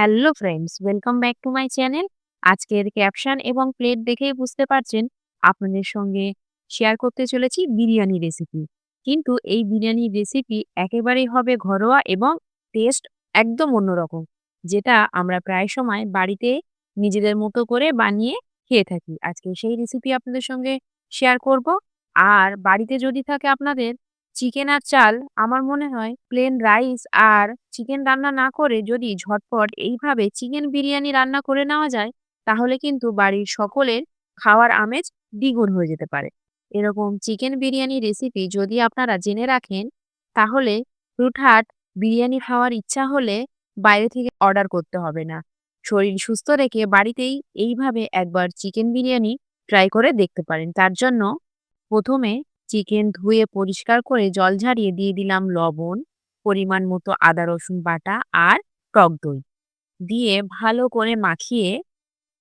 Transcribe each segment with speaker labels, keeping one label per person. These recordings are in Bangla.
Speaker 1: Hello friends, welcome back to my channel. আজকের ক্যাপশন এবং প্লেট দেখেই বুঝতে পারছেন আপনাদের সঙ্গে শেয়ার করতে চলেছি বিরিয়ানি রেসিপি। কিন্তু এই বিরিয়ানি রেসিপি একেবারেই হবে ঘরোয়া এবং টেস্ট একদম অন্যরকম। যেটা আমরা প্রায় সময় বাড়িতে নিজেদের মতো করে বানিয়ে খেয়ে থাকি। আজকে সেই রেসিপি আপনাদের সঙ্গে শেয়ার করব। আর বাড়িতে যদি থাকে আপনাদের চিকেন আর চাল, আমার মনে হয় প্লেন রাইস আর চিকেন রান্না না করে যদি ঝটপট এইভাবে চিকেন বিরিয়ানি রান্না করে নেওয়া যায়, তাহলে কিন্তু বাড়ির সকলের খাওয়ার আমেজ দ্বিগুণ হয়ে যেতে পারে। এরকম চিকেন বিরিয়ানি রেসিপি যদি আপনারা জেনে রাখেন, তাহলে হুটহাট বিরিয়ানি খাওয়ার ইচ্ছা হলে বাইরে থেকে অর্ডার করতে হবে না। শরীর সুস্থ রেখে বাড়িতেই এইভাবে একবার চিকেন বিরিয়ানি ট্রাই করে দেখতে পারেন। তার জন্য প্রথমে চিকেন ধুয়ে পরিষ্কার করে জল ঝারিয়ে দিয়ে দিলাম লবণ, পরিমাণ মতো আদা রসুন বাটা আর টক দই। দিয়ে ভালো করে মাখিয়ে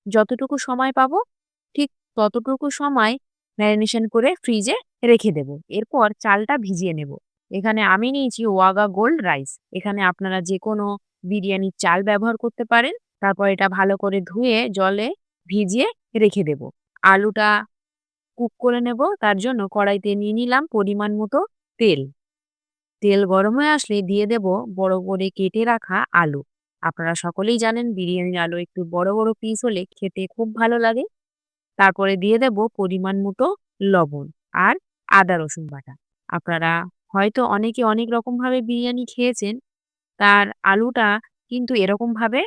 Speaker 1: যতটুকু সময় পাবো ঠিক ততটুকু সময় ম্যারিনেশন করে ফ্রিজে রেখে দেব। এরপর চালটা ভিজিয়ে নেব। এখানে আমি নিয়েছি ওয়াগা গোল্ড রাইস। এখানে আপনারা যেকোনো বিরিয়ানির চাল ব্যবহার করতে পারেন। তারপর এটা ভালো করে ধুয়ে জলে ভিজিয়ে রেখে দেব। আলুটা কুক করে নেব তার জন্য কড়াইতে নিয়ে নিলাম পরিমাণ মতো তেল। তেল গরম হয়ে আসলে দিয়ে দেব বড় করে কেটে রাখা আলু। আপনারা সকলেই জানেন বিরিয়ানির আলু একটু বড় বড় পিস হলে খেতে খুব ভালো লাগে। তারপরে দিয়ে দেব পরিমাণ মতো লবণ আর আদা, রসুন বাটা। আপনারা হয়তো অনেকে অনেক রকমভাবে বিরিয়ানি খেয়েছেন। তার আলুটা কিন্তু এরকমভাবে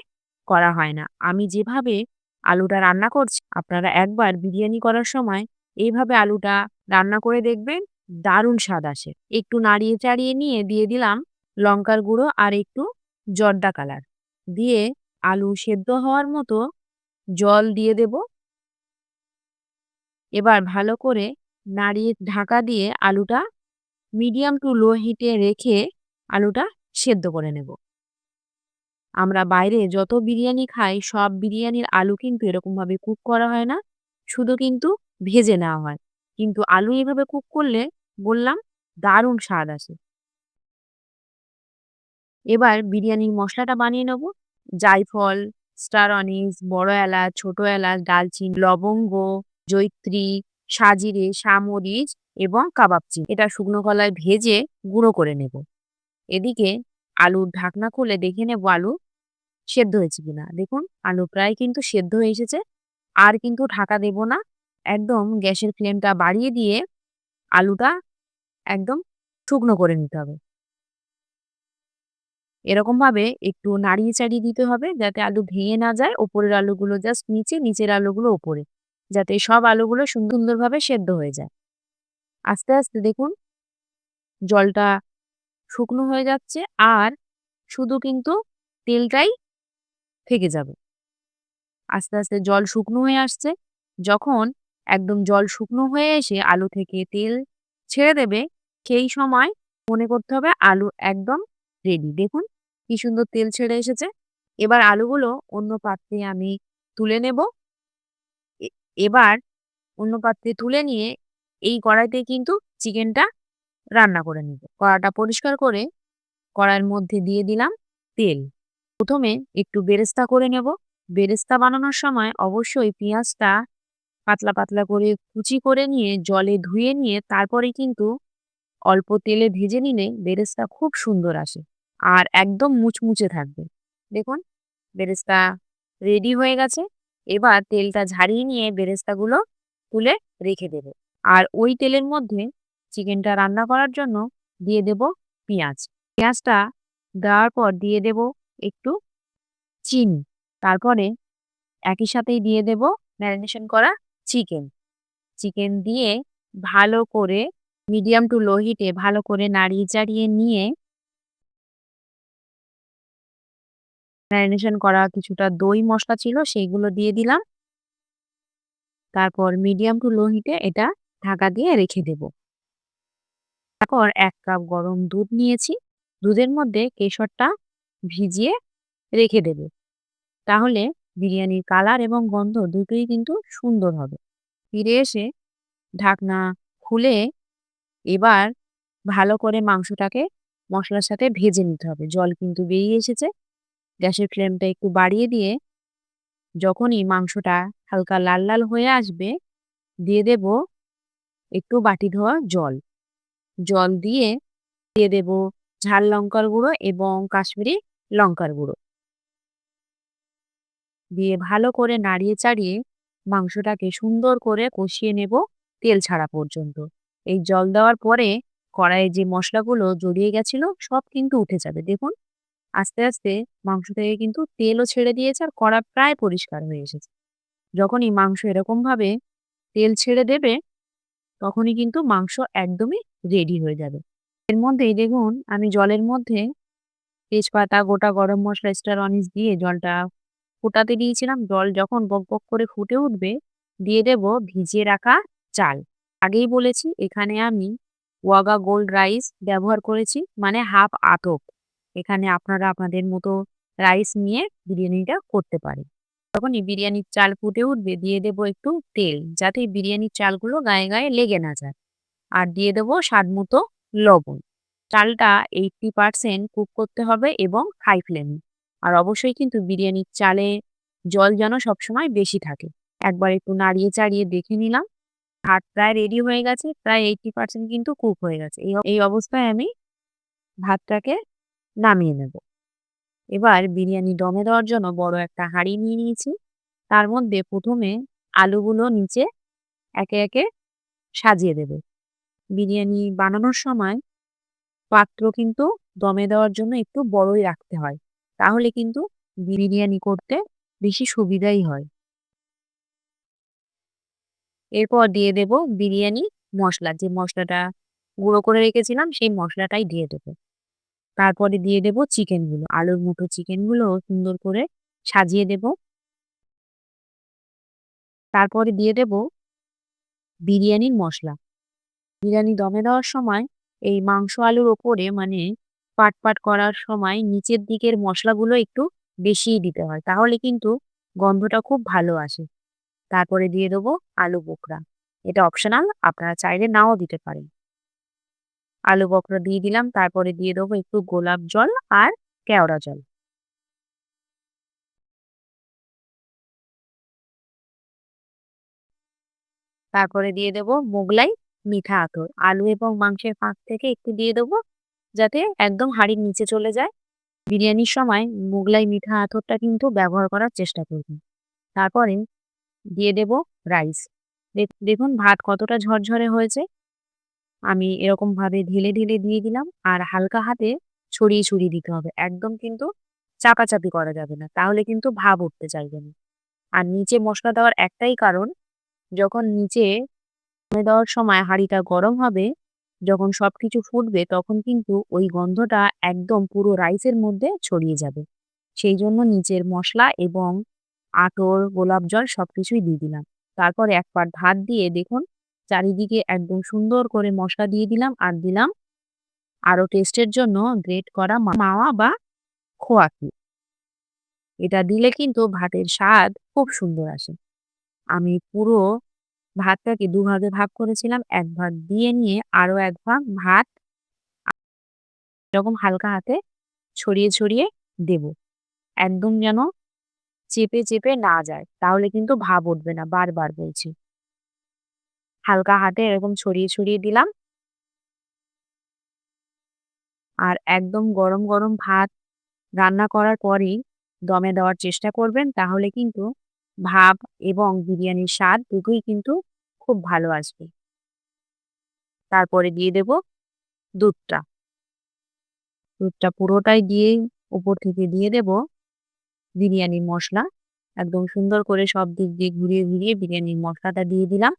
Speaker 1: করা হয় না। আমি যেভাবে আলুটা রান্না করছি, আপনারা একবার বিরিয়ানি করার সময় এইভাবে আলুটা রান্না করে দেখবেন দারুণ স্বাদ আসে। একটু নাড়িয়ে চাড়িয়ে নিয়ে দিয়ে দিলাম লঙ্কার গুঁড়ো আর একটু জর্দা কালার। দিয়ে আলু সেদ্ধ হওয়ার মতো জল দিয়ে দেব। এবার ভালো করে নাড়িয়ে ঢাকা দিয়ে আলুটা মিডিয়াম টু লো হিটে রেখে আলুটা সেদ্ধ করে নেব। আমরা বাইরে যত বিরিয়ানি খাই সব বিরিয়ানির আলু কিন্তু এরকমভাবে কুক করা হয় না। শুধু কিন্তু ভেজে নেওয়া হয়। কিন্তু আলু এভাবে কুক করলে বললাম দারুণ স্বাদ আসে। এবার বিরিয়ানির মশলাটা বানিয়ে নেব। জায়ফল, স্টার অনিস, বড় এলাচ, ছোট এলাচ, দালচিনি, লবঙ্গ, জয়িত্রী, সাজিরে, সামরিচ এবং কাবাব চিনি। এটা শুকনো কলায় ভেজে গুঁড়ো করে নেব। এদিকে আলুর ঢাকনা খুলে দেখে নেব আলু সেদ্ধ হয়েছে কিনা। দেখুন আলু প্রায় কিন্তু সেদ্ধ হয়ে এসেছে। আর কিন্তু ঢাকা দেব না। একদম গ্যাসের ফ্লেমটা বাড়িয়ে দিয়ে আলুটা একদম শুকনো করে নিতে হবে। এরকমভাবে একটু নাড়িয়ে চাড়িয়ে দিতে হবে যাতে আলু ভেঙে না যায়। ওপরের আলুগুলো জাস্ট নিচে, নিচের আলুগুলো ওপরে। যাতে সব আলুগুলো সুন্দরভাবে সেদ্ধ হয়ে যায়। আস্তে, আস্তে দেখুন জলটা শুকনো হয়ে যাচ্ছে আর শুধু কিন্তু তেলটাই থেকে যাবে। আস্তে, আস্তে জল শুকনো হয়ে আসছে। যখন একদম জল শুকনো হয়ে এসে আলু থেকে তেল ছেড়ে দেবে, সেই সময় মনে করতে হবে আলু একদম রেডি। দেখুন কি সুন্দর তেল ছেড়ে এসেছে। এবার আলুগুলো অন্য পাত্রে আমি তুলে নেব। এবার অন্য পাত্রে তুলে নিয়ে এই কড়াইতে কিন্তু চিকেনটা রান্না করে নেব। কড়াটা পরিষ্কার করে কড়াইয়ের মধ্যে দিয়ে দিলাম তেল। প্রথমে একটু বেরেস্তা করে নেব। বেরেস্তা বানানোর সময় অবশ্যই পেঁয়াজটা পাতলা, পাতলা করে কুচি করে নিয়ে জলে ধুয়ে নিয়ে তারপরে কিন্তু অল্প তেলে ভেজে নিলে বেরেস্তা খুব সুন্দর আসে। আর একদম মুচমুচে থাকবে। দেখুন বেরেস্তা রেডি হয়ে গেছে। এবার তেলটা ঝারিয়ে নিয়ে বেরেস্তাগুলো তুলে রেখে দেবে আর ওই তেলের মধ্যে চিকেনটা রান্না করার জন্য দিয়ে দেব পেঁয়াজ। পেঁয়াজটা দেওয়ার পর দিয়ে দেব একটু চিনি। তারপরে একই সাথেই দিয়ে দেব ম্যারিনেশন করা চিকেন। চিকেন দিয়ে ভালো করে মিডিয়াম টু লো হিটে ভালো করে নাড়িয়ে চাড়িয়ে নিয়ে ম্যারিনেশন করা কিছুটা দই মশলা ছিল সেইগুলো দিয়ে দিলাম। তারপর মিডিয়াম টু লো হিটে এটা ঢাকা দিয়ে রেখে দেব। তারপর এক কাপ গরম দুধ নিয়েছি। দুধের মধ্যে কেশরটা ভিজিয়ে রেখে দেব। তাহলে বিরিয়ানির কালার এবং গন্ধ দুটোই কিন্তু সুন্দর হবে। ফিরে এসে ঢাকনা খুলে এবার ভালো করে মাংসটাকে মশলার সাথে ভেজে নিতে হবে। জল কিন্তু বেরিয়ে এসেছে। গ্যাসের ফ্লেমটা একটু বাড়িয়ে দিয়ে যখনই মাংসটা হালকা লাল লাল হয়ে আসবে, দিয়ে দেব একটু বাটি ধোয়া জল জল দিয়ে দিয়ে দেব ঝাল লঙ্কার গুঁড়ো এবং কাশ্মীরি লঙ্কার গুঁড়ো দিয়ে ভালো করে নাড়িয়ে চাড়িয়ে মাংসটাকে সুন্দর করে কষিয়ে নেব তেল ছাড়া পর্যন্ত। এই জল দেওয়ার পরে কড়াইয়ে যে মশলাগুলো জড়িয়ে গেছিল সব কিন্তু উঠে যাবে। দেখুন, আস্তে আস্তে মাংস থেকে কিন্তু তেলও ছেড়ে দিয়েছে আর কড়া প্রায় পরিষ্কার হয়ে এসেছে। যখনই মাংস এরকমভাবে তেল ছেড়ে দেবে, তখনই কিন্তু মাংস একদমই রেডি হয়ে যাবে। এর মধ্যেই দেখুন, আমি জলের মধ্যে তেজপাতা, গোটা গরম মশলা স্টার অনিস দিয়ে জলটা ফোটাতে দিয়েছিলাম, জল যখন বক বক করে ফুটে উঠবে, দিয়ে দেব ভিজিয়ে রাখা চাল। আগেই বলেছি, এখানে আমি ওয়াগা গোল্ড রাইস ব্যবহার করেছি মানে হাফ আতপ। এখানে আপনারা আপনাদের মতো রাইস নিয়ে বিরিয়ানিটা করতে পারেন। তখনই বিরিয়ানির চাল ফুটে উঠবে, দিয়ে দেব একটু তেল, যাতে বিরিয়ানির চালগুলো গায়ে গায়ে লেগে না যায়। আর দিয়ে দেব স্বাদ মতো লবণ। চালটা এইটটি পারসেন্ট কুক করতে হবে এবং হাই ফ্লেমে আর অবশ্যই কিন্তু বিরিয়ানির চালে জল যেন সবসময় বেশি থাকে। একবার একটু নাড়িয়ে চাড়িয়ে দেখে নিলাম। ভাত প্রায় রেডি হয়ে গেছে, প্রায় এইটটি পার্সেন্ট কিন্তু কুক হয়ে গেছে। এই অবস্থায় আমি ভাতটাকে নামিয়ে নেব। এবার বিরিয়ানি দমে দেওয়ার জন্য বড় একটা হাঁড়ি নিয়ে নিয়েছি। তার মধ্যে প্রথমে আলুগুলো নিচে একে একে সাজিয়ে দেবে। বিরিয়ানি বানানোর সময় পাত্র কিন্তু দমে দেওয়ার জন্য একটু বড়ই রাখতে হয়। তাহলে কিন্তু বিরিয়ানি করতে বেশি সুবিধাই হয়। এরপর দিয়ে দেব বিরিয়ানি, মশলা। যে মশলাটা গুঁড়ো করে রেখেছিলাম, সেই মশলাটাই দিয়ে দেবো। তারপরে দিয়ে দেব চিকেনগুলো, আলুর মুঠো চিকেনগুলো সুন্দর করে সাজিয়ে দেব। তারপরে দিয়ে দেব বিরিয়ানির মশলা। বিরিয়ানি দমে দেওয়ার সময় এই মাংস, আলুর ওপরে মানে পাট পাট করার সময় নিচের দিকের মশলাগুলো একটু বেশিই দিতে হয়। তাহলে কিন্তু গন্ধটা খুব ভালো আসে। তারপরে দিয়ে দেবো আলু বোকরা এটা অপশনাল আপনারা চাইলে নাও দিতে পারেন। আলু বকরা দিয়ে দিলাম, তারপরে দিয়ে দেবো একটু গোলাপ জল আর কেওড়া জল। তারপরে দিয়ে দেব মোগলাই মিঠা আতর। আলু এবং মাংসের ফাঁক থেকে একটু দিয়ে দেবো যাতে একদম হাঁড়ির নিচে চলে যায়। বিরিয়ানির সময় মোগলাই মিঠা আতরটা কিন্তু ব্যবহার করার চেষ্টা করবেন। তারপরে দিয়ে দেব রাইস। দেখুন ভাত কতটা ঝরঝরে হয়েছে। আমি এরকমভাবে ঢেলে ঢেলে দিয়ে দিলাম আর হালকা হাতে ছড়িয়ে ছড়িয়ে দিতে হবে। একদম কিন্তু চাপাচাপি করা যাবে না, তাহলে কিন্তু ভাব উঠতে চাইবে না। আর নিচে মশলা দেওয়ার একটাই কারণ, যখন নিচে দেওয়ার সময় হাঁড়িটা গরম হবে যখন সব কিছু ফুটবে তখন কিন্তু ওই গন্ধটা একদম পুরো রাইসের মধ্যে ছড়িয়ে যাবে। সেই জন্য নিচের মশলা এবং আতর, গোলাপ জল সব কিছুই দিয়ে দিলাম। তারপর এক ভাত দিয়ে দেখুন, চারিদিকে একদম সুন্দর করে মশলা দিয়ে দিলাম আর দিলাম আরও টেস্টের জন্য গ্রেট করা মাওয়া বা খোয়াকি এটা দিলে কিন্তু ভাতের স্বাদ খুব সুন্দর আসে। আমি পুরো ভাতটাকে দুভাগে ভাগ করেছিলাম? এক ভাগ দিয়ে নিয়ে আরও এক ভাগ ভাত এরকম হালকা হাতে ছড়িয়ে ছড়িয়ে দেব। একদম যেন চেপে চেপে না যায়, তাহলে কিন্তু ভাব উঠবে না, বারবার বলছি। হালকা হাতে এরকম ছড়িয়ে ছড়িয়ে দিলাম। আর একদম গরম গরম ভাত রান্না করার পরেই দমে দেওয়ার চেষ্টা করবেন, তাহলে কিন্তু ভাব এবং বিরিয়ানির স্বাদ দুটোই কিন্তু খুব ভালো আসবে। তারপরে দিয়ে দেব দুধটা। দুধটা পুরোটাই দিয়ে উপর থেকে দিয়ে দেব বিরিয়ানির মশলা। একদম সুন্দর করে সব দিক দিয়ে ঘুরিয়ে ঘুরিয়ে বিরিয়ানির মশলাটা দিয়ে দিলাম।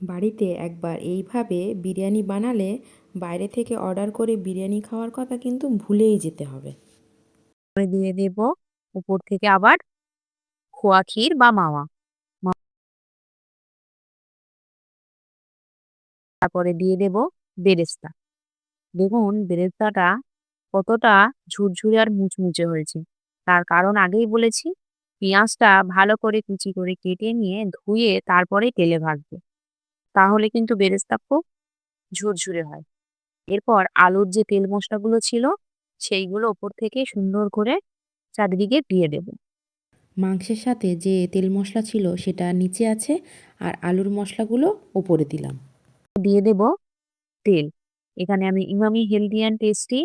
Speaker 2: বাড়িতে একবার এইভাবে বিরিয়ানি বানালে বাইরে থেকে অর্ডার করে বিরিয়ানি খাওয়ার কথা কিন্তু ভুলেই যেতে হবে।
Speaker 1: দিয়ে দেব উপর থেকে আবার খোয়া ক্ষীর বা মাওয়া। তারপরে দিয়ে দেব বেরেস্তা। দেখুন, বেরেস্তাটা কতটা ঝুরঝুরে আর মুচমুচে হয়েছে। তার কারণ আগেই বলেছি, পেঁয়াজটা ভালো করে কুচি করে কেটে নিয়ে ধুয়ে তারপরে তেলে ভাজবো। তাহলে কিন্তু বেরেস্তা খুব ঝুরঝুরে হয়। এরপর আলুর যে তেল মশলাগুলো ছিল, সেইগুলো ওপর থেকে সুন্দর করে চারিদিকে দিয়ে দেব।
Speaker 2: মাংসের সাথে যে তেল মশলা ছিল সেটা নিচে আছে আর আলুর মশলাগুলো ওপরে দিলাম।
Speaker 1: দিয়ে দেব তেল। এখানে আমি Emami healthy and tasty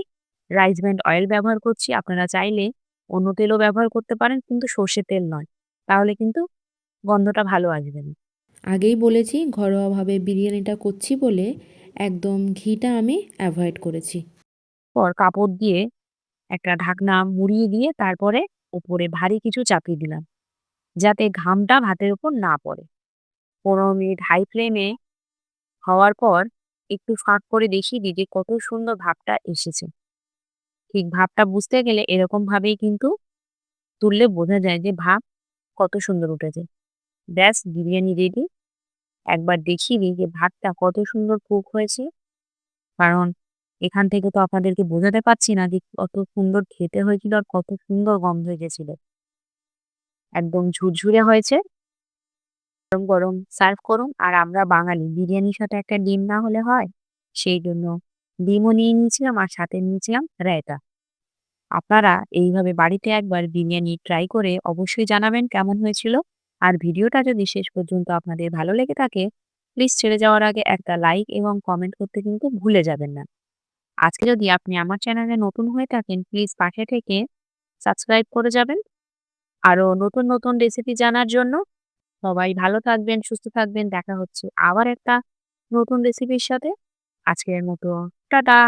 Speaker 1: rice band oil ব্যবহার করছি। আপনারা চাইলে অন্য তেলও ব্যবহার করতে পারেন কিন্তু সর্ষের তেল নয়। তাহলে কিন্তু গন্ধটা ভালো আসবে না।
Speaker 2: আগেই বলেছি ঘরোয়াভাবে বিরিয়ানিটা করছি বলে একদম ঘিটা আমি অ্যাভয়েড করেছি।
Speaker 1: পর কাপড় দিয়ে একটা ঢাকনা মুড়িয়ে দিয়ে তারপরে ওপরে ভারী কিছু চাপিয়ে দিলাম, যাতে ঘামটা ভাতের উপর না পড়ে। পনেরো মিনিট হাই ফ্লেমে হওয়ার পর একটু ফাঁক করে দেখিয়ে দিই যে কত সুন্দর ভাবটা এসেছে। ঠিক ভাবটা বুঝতে গেলে এরকম ভাবেই কিন্তু তুললে বোঝা যায় যে ভাব কত সুন্দর উঠেছে। ব্যাস, বিরিয়ানি রেডি একবার দেখিয়ে দিই যে ভাতটা কত সুন্দর কুক হয়েছে। কারণ এখান থেকে তো আপনাদেরকে বোঝাতে পারছি না যে কত সুন্দর খেতে হয়েছিল আর কত সুন্দর গন্ধ এসেছিল। একদম ঝুরঝুরে হয়েছে। গরম গরম সার্ভ করুন। আর আমরা বাঙালি বিরিয়ানির সাথে একটা ডিম না হলে হয়, সেই জন্য ডিমও নিয়ে নিয়েছিলাম আর সাথে নিয়েছিলাম রায়তা। আপনারা এইভাবে বাড়িতে একবার বিরিয়ানি ট্রাই করে অবশ্যই জানাবেন কেমন হয়েছিল। আর ভিডিওটা যদি শেষ পর্যন্ত আপনাদের ভালো লেগে থাকে প্লিজ ছেড়ে যাওয়ার আগে একটা লাইক এবং কমেন্ট করতে কিন্তু ভুলে যাবেন না। আজকে যদি আপনি আমার চ্যানেলে নতুন হয়ে থাকেন প্লিজ পাশে থেকে সাবস্ক্রাইব করে যাবেন। আরও নতুন নতুন রেসিপি জানার জন্য সবাই ভালো থাকবেন, সুস্থ থাকবেন। দেখা হচ্ছে আবার একটা নতুন রেসিপির সাথে। আজকের মতো, টাটা!